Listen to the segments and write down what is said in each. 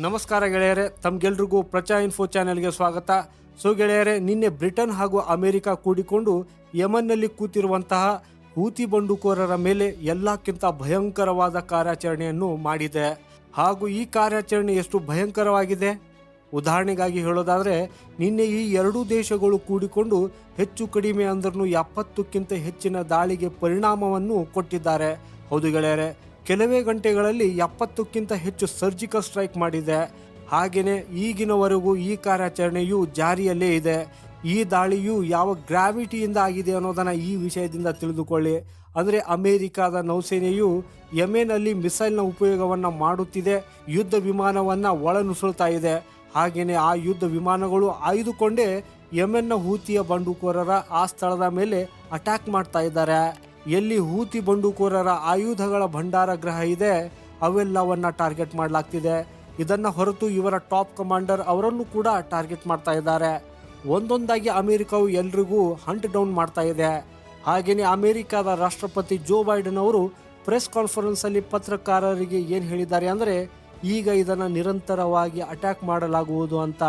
ನಮಸ್ಕಾರ ಗೆಳೆಯರೆ ತಮ್ಗೆಲ್ರಿಗೂ ಪ್ರಚಾ ಇನ್ಫೋ ಚಾನೆಲ್ಗೆ ಸ್ವಾಗತ. ಸೊ ಗೆಳೆಯರೆ, ನಿನ್ನೆ ಬ್ರಿಟನ್ ಹಾಗೂ ಅಮೆರಿಕ ಕೂಡಿಕೊಂಡು ಯಮನ್ನಲ್ಲಿ ಕೂತಿರುವಂತಹ ಹೂತಿ ಬಂಡುಕೋರರ ಮೇಲೆ ಎಲ್ಲಕ್ಕಿಂತ ಭಯಂಕರವಾದ ಕಾರ್ಯಾಚರಣೆಯನ್ನು ಮಾಡಿದೆ. ಹಾಗೂ ಈ ಕಾರ್ಯಾಚರಣೆ ಎಷ್ಟು ಭಯಂಕರವಾಗಿದೆ? ಉದಾಹರಣೆಗಾಗಿ ಹೇಳೋದಾದ್ರೆ, ನಿನ್ನೆ ಈ ಎರಡೂ ದೇಶಗಳು ಕೂಡಿಕೊಂಡು ಹೆಚ್ಚು ಕಡಿಮೆ ಅಂದ್ರೂ ಎಪ್ಪತ್ತಕ್ಕಿಂತ ಹೆಚ್ಚಿನ ದಾಳಿಗೆ ಪರಿಣಾಮವನ್ನು ಕೊಟ್ಟಿದ್ದಾರೆ. ಹೌದು ಗೆಳೆಯರೆ ಕೆಲವೇ ಗಂಟೆಗಳಲ್ಲಿ ಎಪ್ಪತ್ತಕ್ಕಿಂತ ಹೆಚ್ಚು ಸರ್ಜಿಕಲ್ ಸ್ಟ್ರೈಕ್ ಮಾಡಿದೆ. ಹಾಗೆಯೇ ಈಗಿನವರೆಗೂ ಈ ಕಾರ್ಯಾಚರಣೆಯು ಜಾರಿಯಲ್ಲೇ ಇದೆ. ಈ ದಾಳಿಯು ಯಾವ ಗ್ರಾವಿಟಿಯಿಂದ ಆಗಿದೆ ಅನ್ನೋದನ್ನು ಈ ವಿಷಯದಿಂದ ತಿಳಿದುಕೊಳ್ಳಿ. ಅಂದರೆ ಅಮೆರಿಕದ ನೌಸೇನೆಯು ಯಮೆನಲ್ಲಿ ಮಿಸೈಲ್ನ ಉಪಯೋಗವನ್ನು ಮಾಡುತ್ತಿದೆ. ಯುದ್ಧ ವಿಮಾನವನ್ನು ಒಳನುಸುಳ್ತಾ ಇದೆ. ಹಾಗೆಯೇ ಆ ಯುದ್ಧ ವಿಮಾನಗಳು ಆಯ್ದುಕೊಂಡೇ ಯಮೆನ್ನ ಹೂತಿಯ ಬಂಡುಕೋರರ ಆ ಸ್ಥಳದ ಮೇಲೆ ಅಟ್ಯಾಕ್ ಮಾಡ್ತಾ ಇದ್ದಾರೆ. ಎಲ್ಲಿ ಹೂತಿ ಬಂಡುಕೋರರ ಆಯುಧಗಳ ಭಂಡಾರ ಗ್ರಹ ಇದೆ, ಅವೆಲ್ಲವನ್ನ ಟಾರ್ಗೆಟ್ ಮಾಡಲಾಗ್ತಿದೆ. ಇದನ್ನ ಹೊರತು ಇವರ ಟಾಪ್ ಕಮಾಂಡರ್ ಅವರನ್ನು ಕೂಡ ಟಾರ್ಗೆಟ್ ಮಾಡ್ತಾ ಇದ್ದಾರೆ. ಒಂದೊಂದಾಗಿ ಅಮೆರಿಕವು ಎಲ್ರಿಗೂ ಹಂಟ್ ಡೌನ್ ಮಾಡ್ತಾ ಇದೆ. ಹಾಗೆಯೇ ಅಮೆರಿಕದ ರಾಷ್ಟ್ರಪತಿ ಜೋ ಬೈಡನ್ ಅವರು ಪ್ರೆಸ್ ಕಾನ್ಫರೆನ್ಸ್ ಅಲ್ಲಿ ಪತ್ರಕಾರರಿಗೆ ಏನು ಹೇಳಿದ್ದಾರೆ ಅಂದರೆ, ಈಗ ಇದನ್ನು ನಿರಂತರವಾಗಿ ಅಟ್ಯಾಕ್ ಮಾಡಲಾಗುವುದು ಅಂತ.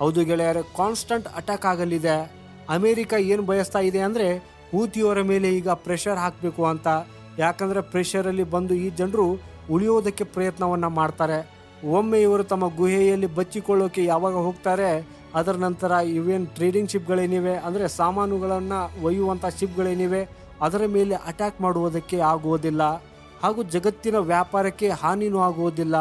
ಹೌದು ಗೆಳೆಯರೆ, ಕಾನ್ಸ್ಟಂಟ್ ಅಟ್ಯಾಕ್ ಆಗಲಿದೆ. ಅಮೆರಿಕ ಏನು ಬಯಸ್ತಾ ಇದೆ ಅಂದರೆ ಹೂತಿಯವರ ಮೇಲೆ ಈಗ ಪ್ರೆಷರ್ ಹಾಕಬೇಕು ಅಂತ. ಯಾಕಂದರೆ ಪ್ರೆಷರಲ್ಲಿ ಬಂದು ಈ ಜನರು ಉಳಿಯೋದಕ್ಕೆ ಪ್ರಯತ್ನವನ್ನು ಮಾಡ್ತಾರೆ. ಒಮ್ಮೆ ಇವರು ತಮ್ಮ ಗುಹೆಯಲ್ಲಿ ಬಚ್ಚಿಕೊಳ್ಳೋಕೆ ಯಾವಾಗ ಹೋಗ್ತಾರೆ, ಅದರ ನಂತರ ಇವೇನು ಟ್ರೇಡಿಂಗ್ ಶಿಪ್ಗಳೇನಿವೆ ಅಂದರೆ ಸಾಮಾನುಗಳನ್ನು ಒಯ್ಯುವಂಥ ಶಿಪ್ಗಳೇನಿವೆ ಅದರ ಮೇಲೆ ಅಟ್ಯಾಕ್ ಮಾಡುವುದಕ್ಕೆ ಆಗುವುದಿಲ್ಲ. ಹಾಗೂ ಜಗತ್ತಿನ ವ್ಯಾಪಾರಕ್ಕೆ ಹಾನಿನೂ ಆಗುವುದಿಲ್ಲ.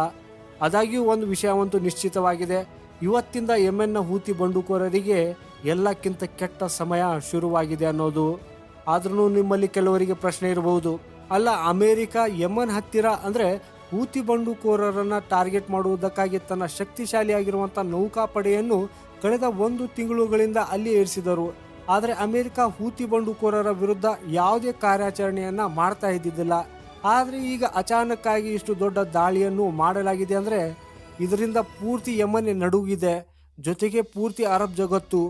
ಅದಾಗಿಯೂ ಒಂದು ವಿಷಯವಂತೂ ನಿಶ್ಚಿತವಾಗಿದೆ. ಇವತ್ತಿಂದ ಯೆಮೆನ್ನ ಹೂತಿ ಬಂಡುಕೋರರಿಗೆ ಎಲ್ಲಕ್ಕಿಂತ ಕೆಟ್ಟ ಸಮಯ ಶುರುವಾಗಿದೆ ಅನ್ನೋದು. ಆದ್ರೂ ನಿಮ್ಮಲ್ಲಿ ಕೆಲವರಿಗೆ ಪ್ರಶ್ನೆ ಇರಬಹುದು. ಅಲ್ಲ, ಅಮೆರಿಕ ಯಮನ್ ಹತ್ತಿರ ಅಂದ್ರೆ ಹೂತಿ ಬಂಡುಕೋರರನ್ನ ಟಾರ್ಗೆಟ್ ಮಾಡುವುದಕ್ಕಾಗಿ ತನ್ನ ಶಕ್ತಿಶಾಲಿಯಾಗಿರುವಂಥ ನೌಕಾಪಡೆಯನ್ನು ಕಳೆದ ಒಂದು ತಿಂಗಳುಗಳಿಂದ ಅಲ್ಲಿ ಇರಿಸಿದರು ಆದರೆ ಅಮೆರಿಕ ಹೂತಿ ಬಂಡುಕೋರರ ವಿರುದ್ಧ ಯಾವುದೇ ಕಾರ್ಯಾಚರಣೆಯನ್ನ ಮಾಡ್ತಾ ಇದ್ದಿದ್ದಿಲ್ಲ. ಆದರೆ ಈಗ ಅಚಾನಕ್ಕಾಗಿ ಇಷ್ಟು ದೊಡ್ಡ ದಾಳಿಯನ್ನು ಮಾಡಲಾಗಿದೆ ಅಂದರೆ ಇದರಿಂದ ಪೂರ್ತಿ ಯಮನೆ ನಡುಗಿದೆ ಜೊತೆಗೆ ಪೂರ್ತಿ ಅರಬ್ ಜಗತ್ತು.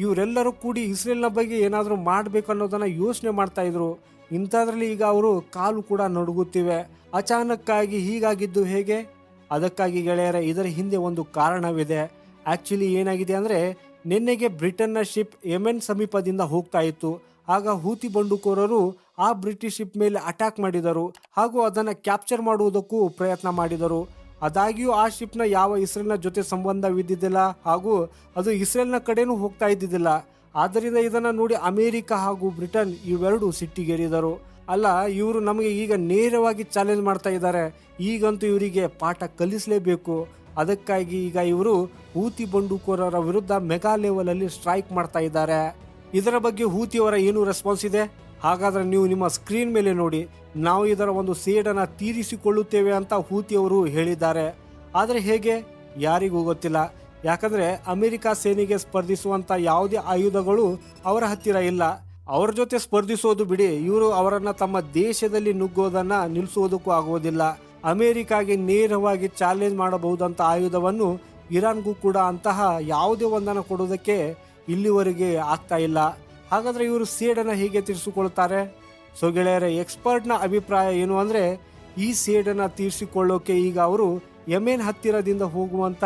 ಇವರೆಲ್ಲರೂ ಕೂಡಿ ಇಸ್ರೇಲ್ನ ಬಗ್ಗೆ ಏನಾದರೂ ಮಾಡಬೇಕು ಅನ್ನೋದನ್ನು ಯೋಚನೆ ಮಾಡ್ತಾ ಇದ್ರು. ಇಂಥದ್ರಲ್ಲಿ ಈಗ ಅವರು ಕಾಲು ಕೂಡ ನಡುಗುತ್ತಿವೆ. ಅಚಾನಕ್ಕಾಗಿ ಹೀಗಾಗಿದ್ದು ಹೇಗೆ? ಅದಕ್ಕಾಗಿ ಗೆಳೆಯರ, ಇದರ ಹಿಂದೆ ಒಂದು ಕಾರಣವಿದೆ. ಆ್ಯಕ್ಚುಲಿ ಏನಾಗಿದೆ ಅಂದರೆ, ನಿನ್ನೆಗೆ ಬ್ರಿಟನ್ನ ಶಿಪ್ ಯಮೆನ್ ಸಮೀಪದಿಂದ ಹೋಗ್ತಾ ಇತ್ತು. ಆಗ ಹೂತಿ ಬಂಡುಕೋರರು ಆ ಬ್ರಿಟಿಷ್ ಶಿಪ್ ಮೇಲೆ ಅಟ್ಯಾಕ್ ಮಾಡಿದರು. ಹಾಗೂ ಅದನ್ನು ಕ್ಯಾಪ್ಚರ್ ಮಾಡುವುದಕ್ಕೂ ಪ್ರಯತ್ನ ಮಾಡಿದರು. ಆದಾಗ್ಯೂ ಆ ಶಿಪ್ನ ಯಾವ ಇಸ್ರೇಲ್ನ ಜೊತೆ ಸಂಬಂಧವಿದ್ದಿದ್ದಿಲ್ಲ ಹಾಗೂ ಅದು ಇಸ್ರೇಲ್ನ ಕಡೆನೂ ಹೋಗ್ತಾ ಇದ್ದಿದ್ದಿಲ್ಲ. ಆದ್ದರಿಂದ ಇದನ್ನು ನೋಡಿ ಅಮೇರಿಕ ಹಾಗೂ ಬ್ರಿಟನ್ ಇವೆರಡು ಸಿಟ್ಟಿಗೇರಿದರು. ಅಲ್ಲ, ಇವರು ನಮಗೆ ಈಗ ನೇರವಾಗಿ ಚಾಲೆಂಜ್ ಮಾಡ್ತಾ ಇದ್ದಾರೆ. ಈಗಂತೂ ಇವರಿಗೆ ಪಾಠ ಕಲಿಸಲೇಬೇಕು. ಅದಕ್ಕಾಗಿ ಈಗ ಇವರು ಹೂತಿ ಬಂಡುಕೋರರ ವಿರುದ್ಧ ಮೆಗಾ ಲೆವೆಲಲ್ಲಿ ಸ್ಟ್ರೈಕ್ ಮಾಡ್ತಾ ಇದ್ದಾರೆ. ಇದರ ಬಗ್ಗೆ ಹೂತಿಯವರ ಏನು ರೆಸ್ಪಾನ್ಸ್ ಇದೆ? ಹಾಗಾದ್ರೆ ನೀವು ನಿಮ್ಮ ಸ್ಕ್ರೀನ್ ಮೇಲೆ ನೋಡಿ, ನಾವು ಇದರ ಒಂದು ಸೇಡನ್ನು ತೀರಿಸಿಕೊಳ್ಳುತ್ತೇವೆ ಅಂತ ಹೂತಿಯವರು ಹೇಳಿದ್ದಾರೆ. ಆದರೆ ಹೇಗೆ? ಯಾರಿಗೂ ಗೊತ್ತಿಲ್ಲ. ಯಾಕಂದರೆ ಅಮೆರಿಕ ಸೇನೆಗೆ ಸ್ಪರ್ಧಿಸುವಂಥ ಯಾವುದೇ ಆಯುಧಗಳು ಅವರ ಹತ್ತಿರ ಇಲ್ಲ. ಅವರ ಜೊತೆ ಸ್ಪರ್ಧಿಸೋದು ಬಿಡಿ. ಇವರು ಅವರನ್ನು ತಮ್ಮ ದೇಶದಲ್ಲಿ ನುಗ್ಗೋದನ್ನು ನಿಲ್ಲಿಸುವುದಕ್ಕೂ ಆಗುವುದಿಲ್ಲ ಅಮೆರಿಕಾಗೆ ನೇರವಾಗಿ ಚಾಲೆಂಜ್ ಮಾಡಬಹುದಂಥ ಆಯುಧವನ್ನು ಇರಾನ್ಗೂ ಕೂಡ ಅಂತಹ ಯಾವುದೇ ಒಂದನ್ನು ಕೊಡೋದಕ್ಕೆ ಇಲ್ಲಿವರೆಗೆ ಆಗ್ತಾ ಇಲ್ಲ. ಹಾಗಾದ್ರೆ ಇವರು ಸೇಡನ್ನ ಹೇಗೆ ತೀರಿಸಿಕೊಳ್ತಾರೆ? ಸೊ ಗೆಳೆಯರ ಎಕ್ಸ್ಪರ್ಟ್ನ ಅಭಿಪ್ರಾಯ ಏನು ಅಂದ್ರೆ, ಈ ಸೇಡನ್ನ ತೀರಿಸಿಕೊಳ್ಳೋಕೆ ಈಗ ಅವರು ಯಮೆನ್ ಹತ್ತಿರದಿಂದ ಹೋಗುವಂತ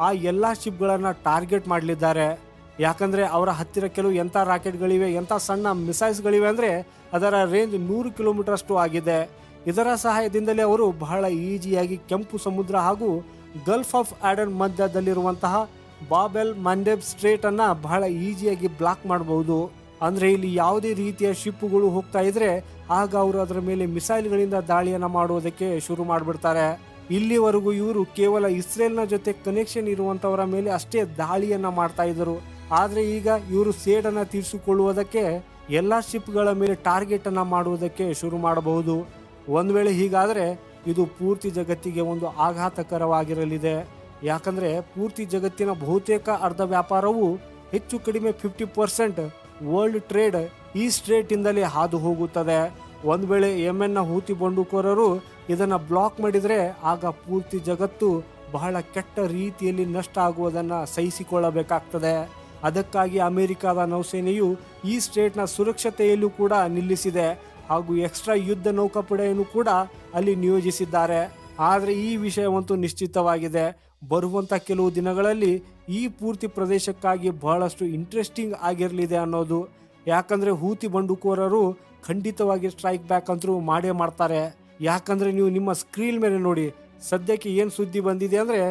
ಆ ಎಲ್ಲ ಶಿಪ್ಗಳನ್ನು ಟಾರ್ಗೆಟ್ ಮಾಡಲಿದ್ದಾರೆ. ಯಾಕಂದ್ರೆ ಅವರ ಹತ್ತಿರ ಕೆಲವು ಎಂಥ ರಾಕೆಟ್ಗಳಿವೆ ಎಂಥ ಸಣ್ಣ ಮಿಸೈಲ್ಸ್ಗಳಿವೆ ಅಂದ್ರೆ ಅದರ ರೇಂಜ್ ನೂರು ಕಿಲೋಮೀಟರ್ ಅಷ್ಟು ಆಗಿದೆ. ಇದರ ಸಹಾಯದಿಂದಲೇ ಅವರು ಬಹಳ ಈಜಿಯಾಗಿ ಕೆಂಪು ಸಮುದ್ರ ಹಾಗೂ ಗಲ್ಫ್ ಆಫ್ ಆಡನ್ ಮಧ್ಯದಲ್ಲಿರುವಂತಹ ಬಾಬೆಲ್ ಮಂಡೆಬ್ ಸ್ಟ್ರೇಟ್ ಅನ್ನ ಬಹಳ ಈಸಿಯಾಗಿ ಬ್ಲಾಕ್ ಮಾಡಬಹುದು. ಅಂದ್ರೆ ಇಲ್ಲಿ ಯಾವುದೇ ರೀತಿಯ ಶಿಪ್ಪುಗಳು ಹೋಗ್ತಾ ಇದ್ರೆ ಆಗ ಅವರು ಅದರ ಮೇಲೆ ಮಿಸೈಲ್ಗಳಿಂದ ದಾಳಿಯನ್ನ ಮಾಡುವುದಕ್ಕೆ ಶುರು ಮಾಡಿಬಿಡ್ತಾರೆ. ಇಲ್ಲಿವರೆಗೂ ಇವರು ಕೇವಲ ಇಸ್ರೇಲ್ನ ಜೊತೆ ಕನೆಕ್ಷನ್ ಇರುವಂತವರ ಮೇಲೆ ಅಷ್ಟೇ ದಾಳಿಯನ್ನ ಮಾಡ್ತಾ ಇದ್ರು ಆದ್ರೆ ಈಗ ಇವರು ಸೇಡನ್ನ ತೀರಿಸಿಕೊಳ್ಳುವುದಕ್ಕೆ ಎಲ್ಲಾ ಶಿಪ್ಗಳ ಮೇಲೆ ಟಾರ್ಗೆಟ್ ಅನ್ನ ಮಾಡುವುದಕ್ಕೆ ಶುರು ಮಾಡಬಹುದು. ಒಂದ್ ವೇಳೆ ಹೀಗಾದ್ರೆ ಇದು ಪೂರ್ತಿ ಜಗತ್ತಿಗೆ ಒಂದು ಆಘಾತಕರವಾಗಿರಲಿದೆ. ಯಾಕಂದ್ರೆ ಪೂರ್ತಿ ಜಗತ್ತಿನ ಬಹುತೇಕ ಅರ್ಧ ವ್ಯಾಪಾರವು ಹೆಚ್ಚು ಕಡಿಮೆ ಫಿಫ್ಟಿ ಪರ್ಸೆಂಟ್ ವರ್ಲ್ಡ್ ಟ್ರೇಡ್ ಈ ಸ್ಟ್ರೇಟಿಂದಲೇ ಹಾದು ಹೋಗುತ್ತದೆ. ಒಂದು ವೇಳೆ ಯೆಮೆನ್ನ ಹೂತಿ ಬಂಡುಕೋರರು ಇದನ್ನು ಬ್ಲಾಕ್ ಮಾಡಿದರೆ ಆಗ ಪೂರ್ತಿ ಜಗತ್ತು ಬಹಳ ಕೆಟ್ಟ ರೀತಿಯಲ್ಲಿ ನಷ್ಟ ಆಗುವುದನ್ನು ಸಹಿಸಿಕೊಳ್ಳಬೇಕಾಗ್ತದೆ. ಅದಕ್ಕಾಗಿ ಅಮೆರಿಕದ ನೌಸೇನೆಯು ಈ ಸ್ಟೇಟ್ನ ಸುರಕ್ಷತೆಯಲ್ಲೂ ಕೂಡ ನಿಲ್ಲಿಸಿದೆ. ಹಾಗೂ ಎಕ್ಸ್ಟ್ರಾ ಯುದ್ಧ ನೌಕಾಪಡೆಯನ್ನು ಕೂಡ ಅಲ್ಲಿ ನಿಯೋಜಿಸಿದ್ದಾರೆ. ಆದರೆ ಈ ವಿಷಯವಂತೂ ನಿಶ್ಚಿತವಾಗಿದೆ. ಬರುವಂಥ ಕೆಲವು ದಿನಗಳಲ್ಲಿ ಈ ಪೂರ್ತಿ ಪ್ರದೇಶಕ್ಕಾಗಿ ಬಹಳಷ್ಟು ಇಂಟ್ರೆಸ್ಟಿಂಗ್ ಆಗಿರಲಿದೆ ಅನ್ನೋದು. ಯಾಕಂದರೆ ಹೂತಿ ಬಂಡುಕೋರರು ಖಂಡಿತವಾಗಿ ಸ್ಟ್ರೈಕ್ ಬ್ಯಾಕ್ ಅಂತರೂ ಮಾಡೇ ಮಾಡ್ತಾರೆ. ಯಾಕಂದರೆ ನೀವು ನಿಮ್ಮ ಸ್ಕ್ರೀನ್ ಮೇಲೆ ನೋಡಿ, ಸದ್ಯಕ್ಕೆ ಏನು ಸುದ್ದಿ ಬಂದಿದೆ ಅಂದರೆ,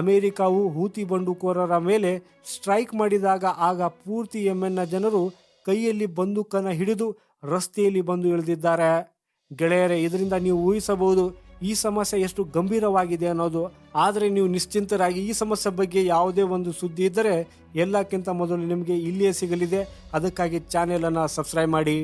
ಅಮೇರಿಕಾವು ಹೂತಿ ಬಂಡುಕೋರರ ಮೇಲೆ ಸ್ಟ್ರೈಕ್ ಮಾಡಿದಾಗ ಆಗ ಪೂರ್ತಿ ಯೆಮೆನ್ನ ಜನರು ಕೈಯಲ್ಲಿ ಬಂದೂಕನ್ನು ಹಿಡಿದು ರಸ್ತೆಯಲ್ಲಿ ಬಂದು ಇಳಿದಿದ್ದಾರೆ. ಗೆಳೆಯರೇ, ಇದರಿಂದ ನೀವು ಊಹಿಸಬಹುದು ಈ ಸಮಸ್ಯೆ ಎಷ್ಟು ಗಂಭೀರವಾಗಿದೆ ಅನ್ನೋದು, ಆದರೆ ನೀವು ನಿಶ್ಚಿಂತರಾಗಿ ಈ ಸಮಸ್ಯೆ ಬಗ್ಗೆ ಯಾವುದೇ ಒಂದು ಸುದ್ದಿ ಇದ್ದರೆ ಎಲ್ಲಕ್ಕಿಂತ ಮೊದಲು ನಿಮಗೆ ಇಲ್ಲಿಯೇ ಸಿಗಲಿದೆ. ಅದಕ್ಕಾಗಿ ಚಾನೆಲನ್ನು ಸಬ್ಸ್ಕ್ರೈಬ್ ಮಾಡಿ.